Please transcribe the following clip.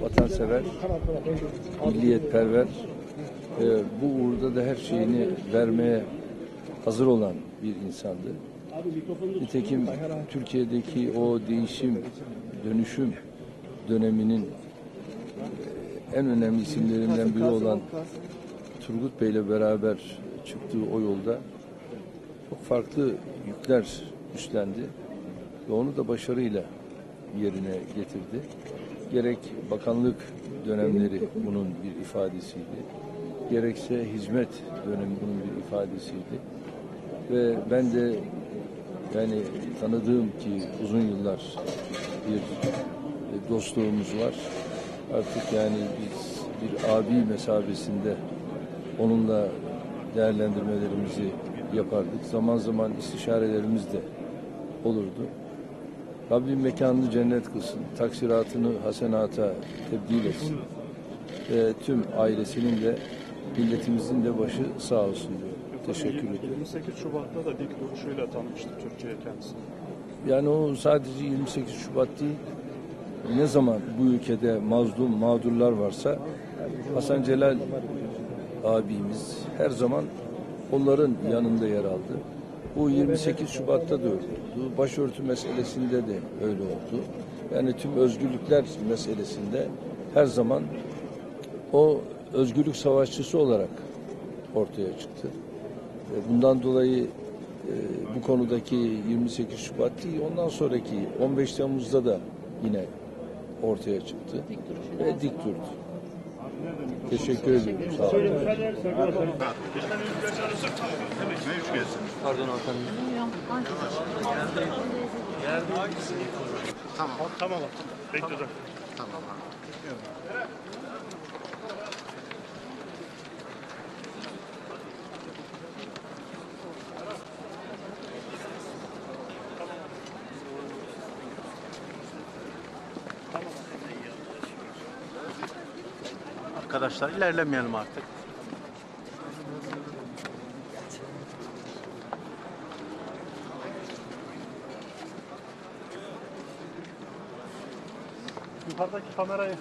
vatansever, milliyetperver, e, bu uğurda da her şeyini vermeye hazır olan bir insandı. Nitekim Türkiye'deki o değişim, dönüşüm döneminin en önemli isimlerinden biri olan Turgut Bey'le beraber çıktığı o yolda çok farklı yükler üstlendi ve onu da başarıyla yerine getirdi. Gerek bakanlık dönemleri bunun bir ifadesiydi. Gerekse hizmet dönemi bunun bir ifadesiydi. Ve ben de yani tanıdığım ki uzun yıllar bir e, dostluğumuz var. Artık yani biz bir abi mesabesinde onunla değerlendirmelerimizi yapardık. Zaman zaman istişarelerimiz de olurdu. Rabbim mekanını cennet kılsın, taksiratını hasenata tebdil etsin. Ve tüm ailesinin de milletimizin de başı sağ olsun diyor. Teşekkür ediyorum. 28 Şubat'ta da dik duruşuyla tanımıştı Türkiye kendisini. Yani o sadece 28 Şubat değil, ne zaman bu ülkede mazlum, mağdurlar varsa Hasan Celal abimiz her zaman onların yanında yer aldı. Bu 28 Şubat'ta da öyle oldu. Başörtü meselesinde de öyle oldu. Yani tüm özgürlükler meselesinde her zaman o özgürlük savaşçısı olarak ortaya çıktı. Ve Bundan dolayı e, bu konudaki 28 Şubat değil, ondan sonraki 15 Temmuz'da da yine ortaya çıktı ve dik durdu. Teşekkür ediyorum. Sağ olun. Pardon hanımefendi. Tamam abi. Bekliyorum. Arkadaşlar ilerlemeyelim artık. Yukarıdaki kamerayı